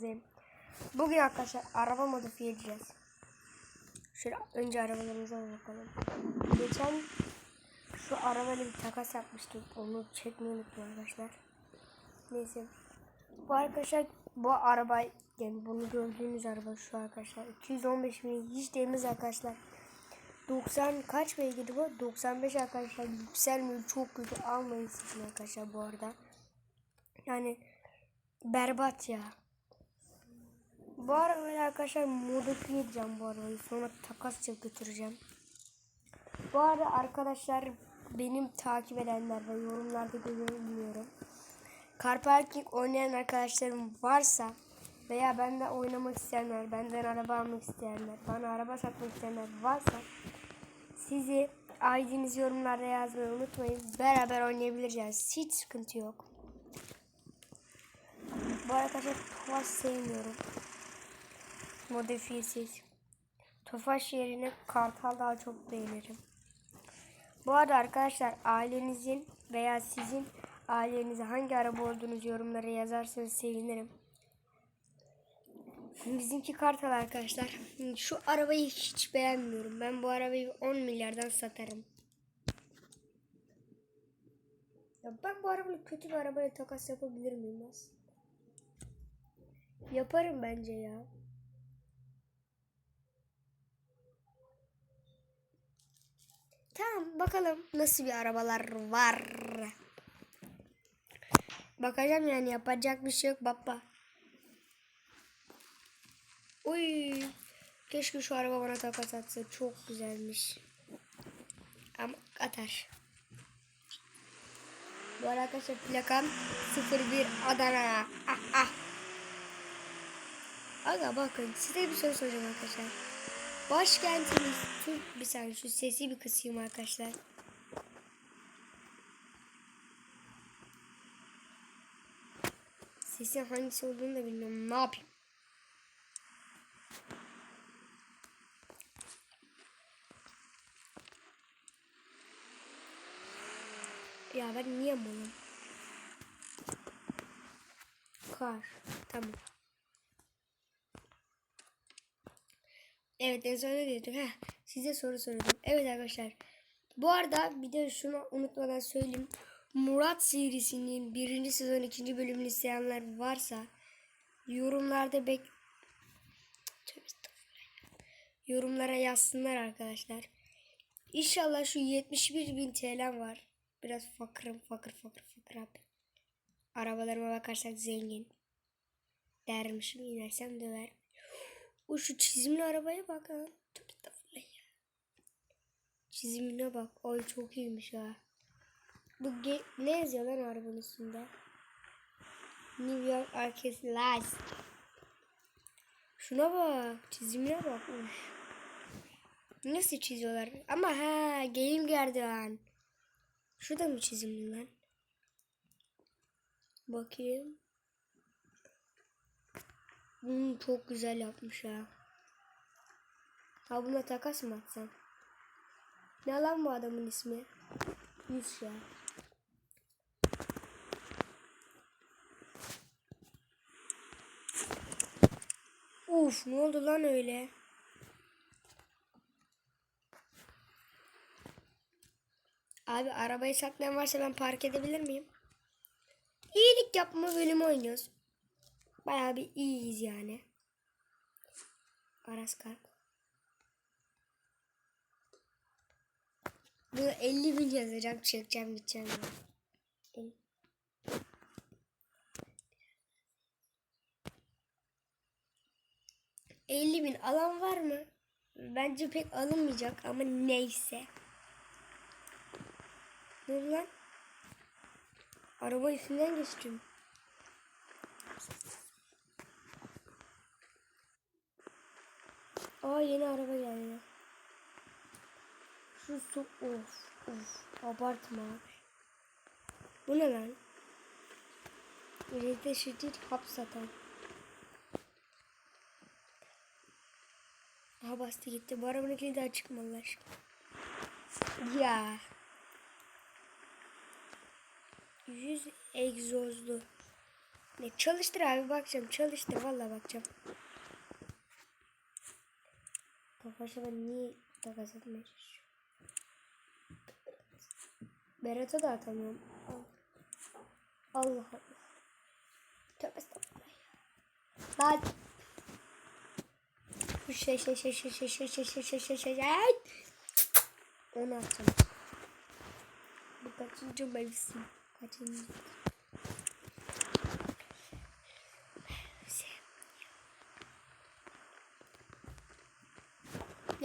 kanalımızdayım. Bugün arkadaşlar araba modifiye edeceğiz. Şöyle önce arabalarımıza bakalım. Geçen şu arabayla bir takas yapmıştık. Onu çekmeyi unuttum arkadaşlar. Neyse. Bu arkadaşlar bu araba yani bunu gördüğünüz araba şu arkadaşlar. 215 bin hiç değmez arkadaşlar. 90 kaç beygirdi bu? 95 arkadaşlar yükselmiyor çok kötü almayın sizin arkadaşlar bu arada. Yani berbat ya. Bu arabayı arkadaşlar modifiye edeceğim bu arabayı. Sonra takas yapıp götüreceğim. Bu arada arkadaşlar benim takip edenler ve yorumlarda görüyorum. Car parking oynayan arkadaşlarım varsa veya benden oynamak isteyenler, benden araba almak isteyenler, bana araba satmak isteyenler varsa sizi ID'nizi yorumlarda yazmayı unutmayın. Beraber oynayabiliriz. Hiç sıkıntı yok. Bu arkadaşlar Tofaş sevmiyorum. Modifiyesiz. Tofaş yerine Kartal daha çok beğenirim. Bu arada arkadaşlar ailenizin veya sizin ailenize hangi araba olduğunuzu yorumlara yazarsanız sevinirim. Bizimki Kartal arkadaşlar. Şu arabayı hiç beğenmiyorum. Ben bu arabayı 10 milyardan satarım. Ya ben bu arabayla kötü bir arabayla takas yapabilir miyim aslında? Yaparım bence ya. Tamam bakalım nasıl bir arabalar var. Bakacağım yani yapacak bir şey yok baba. Uy. Keşke şu araba bana takas atsa. Çok güzelmiş. Ama atar. Bu arada arkadaşlar plakam 01 Adana. Ah ah. Aga bakın size bir soru soracağım arkadaşlar. Başkentimiz Türk bir saniye şu sesi bir kısayım arkadaşlar. Sesin hangisi olduğunu da bilmiyorum. Ne yapayım? Ya ben niye malım? Kar. Tamam. Evet en son ne diyorduk? Heh, size soru soruyordum. Evet arkadaşlar. Bu arada bir de şunu unutmadan söyleyeyim. Murat serisinin birinci sezon ikinci bölümünü isteyenler varsa yorumlarda bek yorumlara yazsınlar arkadaşlar. İnşallah şu 71 bin TL var. Biraz fakırım fakir fakir fakir abi. Arabalarıma bakarsak zengin. Dermişim inersem döver. O şu çizimli arabaya bak ha. Tövbe estağfurullah ya. Çizimine bak. Ay çok iyiymiş ha. Bu ne yazıyor lan arabanın üstünde? New York Arcade Lights. Şuna bak. Çizimine bak. Uf. Nasıl çiziyorlar? Ama ha game gerdivan. Şurada mı çizimli lan? Bakayım. Hmm, çok güzel yapmış ha. Ha buna takas mı atsam? Ne lan bu adamın ismi? Yüz ya. Uf ne oldu lan öyle? Abi arabayı satmayan varsa ben park edebilir miyim? İyilik yapma bölümü oynuyoruz. Bayağı bir iyiyiz yani. Aras kalk. Bu 50 bin yazacağım, çekeceğim, gideceğim. ...50 bin alan var mı? Bence pek alınmayacak ama neyse. Ne oldu lan? Araba üstünden geçtim. Aa yeni araba geldi. Şu su of of abartma abi. Bu ne lan? Red şiddet hap satan. Aha bastı gitti. Bu arabanın kilidi açık mı Allah aşkına? Ya. Yüz egzozlu. Ne çalıştır abi bakacağım. Çalıştır vallahi bakacağım. Tofaş'a ben niye takas etmeye çalışıyorum? Berat'a da atamıyorum. Allah Allah. Tövbe estağfurullah. Lan. Şey şey şey şey şey şey şey şey şey şey şey şey. Onu atacağım. Bu kaçıncı mevsim? Kaçıncı?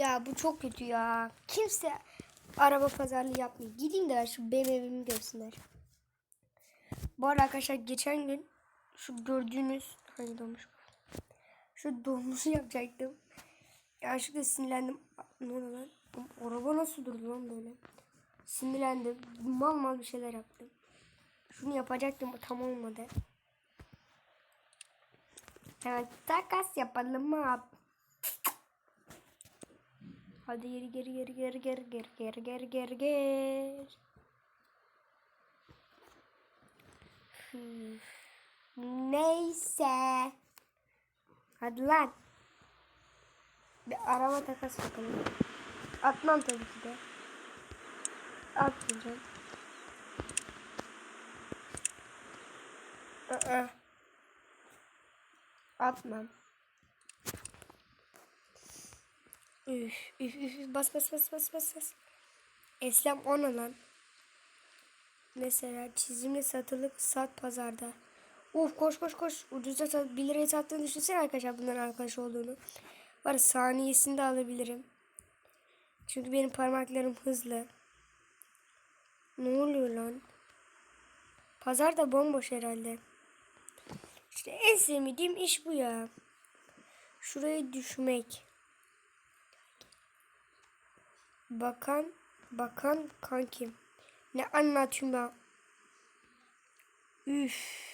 Ya bu çok kötü ya. Kimse araba pazarlığı yapmıyor. Gideyim de şu benim evimi görsünler. Bu arada arkadaşlar geçen gün şu gördüğünüz hangi dolmuş? Şu dolmuşu yapacaktım. Yanlışlıkla sinirlendim. Ne oldu lan? Araba nasıl durdu lan böyle? Sinirlendim. Mal mal bir şeyler yaptım. Şunu yapacaktım tam olmadı. Evet takas yapalım mı? Hadi geri geri geri geri geri geri geri geri geri geri. Neyse. Hadi lan. Bir araba takas bakalım. Atmam tabii ki de. Atmayacağım. Aa. Atmam. Üf, üf, üf, bas bas bas bas bas bas. Eslem ona lan. Mesela çizimli satılık sat pazarda. Uf koş koş koş. Ucuza sat, 1 liraya sattığını düşünsene arkadaşlar bunların arkadaş olduğunu. Var saniyesinde alabilirim. Çünkü benim parmaklarım hızlı. Ne oluyor lan? Pazar da bomboş herhalde. İşte en sevmediğim iş bu ya. Şuraya düşmek. Bakan, bakan kankim. Ne anlatıyorum ben? Üf.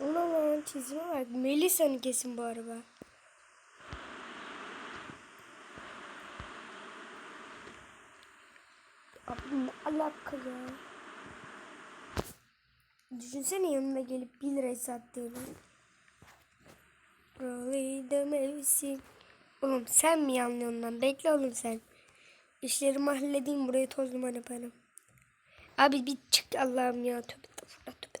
Ulan lan çizime bak. Melisa'nın kesin bu araba. Abi ne alaka ya? Düşünsene yanına gelip 1 liraya sattığını. Raleigh mevsim. Oğlum sen mi anlıyorsun lan? Bekle oğlum sen. İşlerimi halledeyim burayı toz duman yaparım. Abi bir çık Allah'ım ya. Tövbe tövbe tövbe.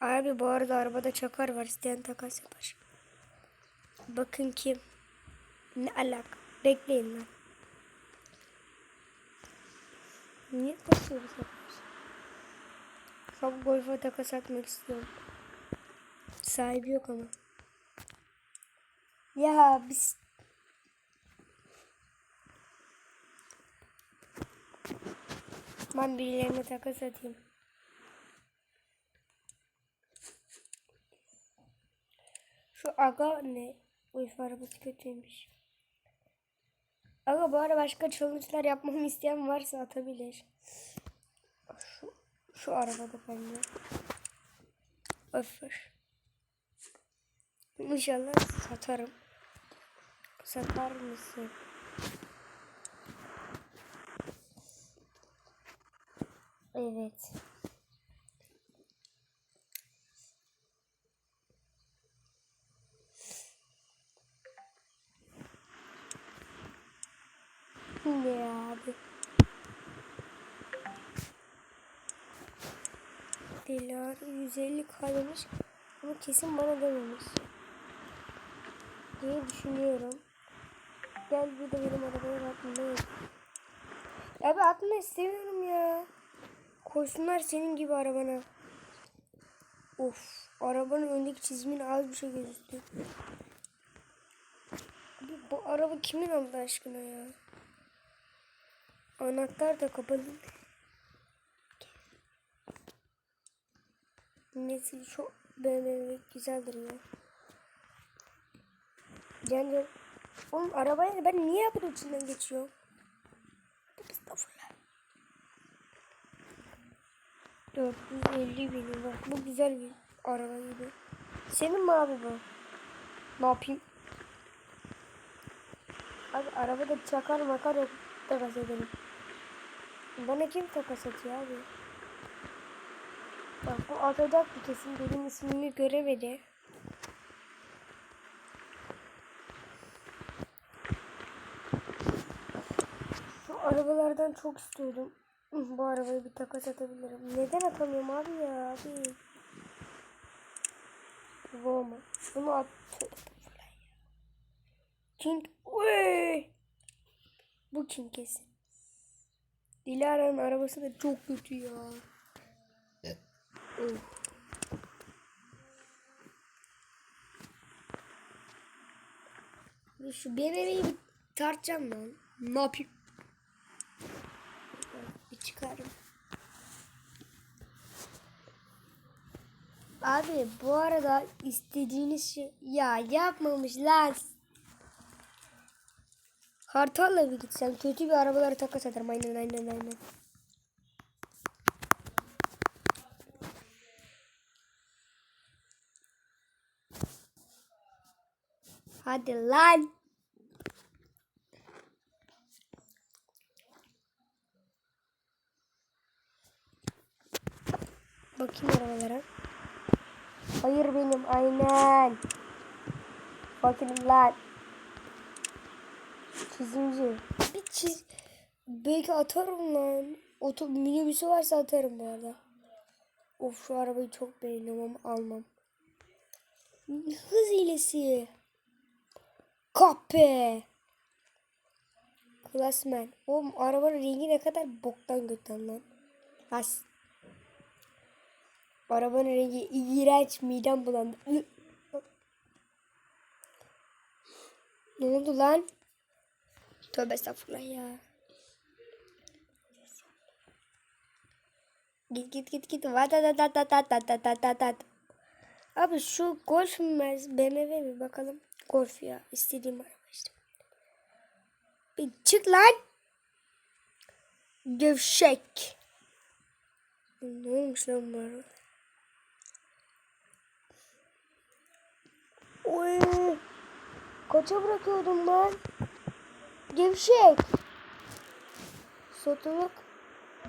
Abi bu arada arabada çakar var. İsteyen takas yapar. Bakın kim. Ne alak. Bekleyin lan. Niye bu sefer? Çok golfa takas atmak istiyorum. Sahibi yok ama. Ya biz Ben birilerine takas atayım. Şu aga ne? Uyuf arabası kötüymüş. Aga bu ara başka challenge'lar yapmamı isteyen varsa atabilir. Şu, şu arabada bende. Öfür. İnşallah satarım. Satar mısın? Evet. Ne abi? Dilar 150 kalmış ama kesin bana dememiş diye düşünüyorum. Gel bir de benim arabaya atma. Abi atma istemiyorum ya. Koysunlar senin gibi arabana. Of. Arabanın öndeki çizimin az bir şey gözüktü. Abi bu araba kimin Allah aşkına ya? Anahtar da kapalı. Neyse çok BMW güzel duruyor. Can can. Oğlum arabaya ben niye bunun içinden geçiyorum? Estağfurullah. 450 bin var. Bu güzel bir araba gibi. Senin mi abi bu? Ne yapayım? Abi arabada çakar makar yok. Takas edelim. Bana kim takas atıyor abi? Bak bu atacak bir kesin benim ismimi göremedi. Arabalardan çok istiyordum. Bu arabayı bir takas atabilirim. Neden atamıyorum abi ya abi? Roma. Bunu at. King. Uy! Bu King kesin. Dilara'nın arabası da çok kötü ya. Bir Şu BMW'yi bir tartacağım lan. Ne yapayım? Çıkarım. Abi bu arada istediğiniz şey ya yapmamış lan. Kartal'la bir gitsen kötü bir arabaları takas ederim. Aynen aynen aynen. Hadi lan. Bakayım arabalara. Hayır benim aynen. Bakın lan. Çizimci. Bir çiz... Belki atarım lan. Oto minibüsü varsa atarım bu arada. Of şu arabayı çok beğeniyorum ama almam. Hız hilesi. Kape. Klasmen. Oğlum arabanın rengi ne kadar boktan götten lan. Has. Arabanın rengi iğrenç midem bulandı. Ne oldu lan? Tövbe estağfurullah ya. Git git git git. Vatatatatatatatatatat. Abi şu Golf Mercedes, BMW mi bakalım. Golf ya. istediğim araba işte. Bir çık lan. Gevşek. Ne olmuş lan bu araba? Oy. Kaça bırakıyordum lan? Gevşek. Satılık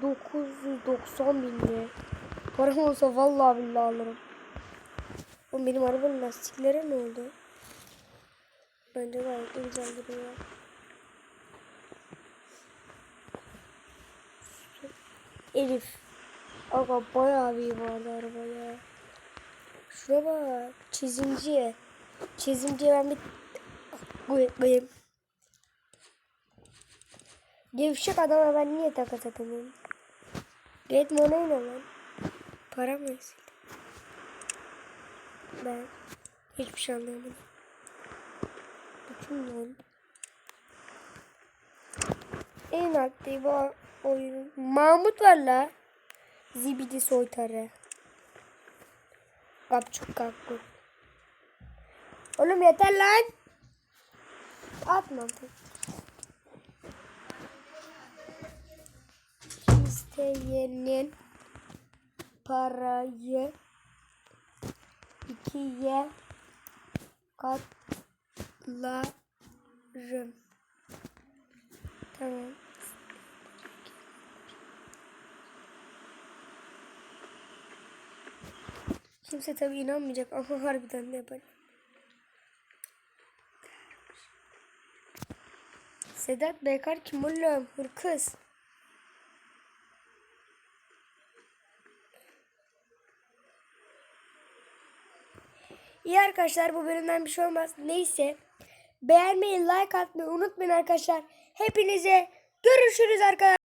990 bin lira. Param olsa vallahi billahi alırım. Oğlum benim arabanın lastikleri ne oldu? Bence gayet de güzel duruyor. Elif. Aga bayağı bir vardı araba ya. Şuna bak. Çizimci. Çizimci ben bir koyayım. Gevşek adama ben niye takas atamıyorum? Red Money ne lan? Para mı eksik? Ben hiçbir şey anlayamadım. Bütün lan. En aktif bu oyun. Mahmut var la. Zibidi soytarı. Kapçuk kapçuk. Oğlum yeter lan. Atma. İsteyenin parayı ikiye katlarım. Tamam. Kimse tabii inanmayacak ama harbiden de yaparım. Sedat Bekar kim oğlum? Hırkız. İyi arkadaşlar bu bölümden bir şey olmaz. Neyse. Beğenmeyi, like atmayı unutmayın arkadaşlar. Hepinize görüşürüz arkadaşlar.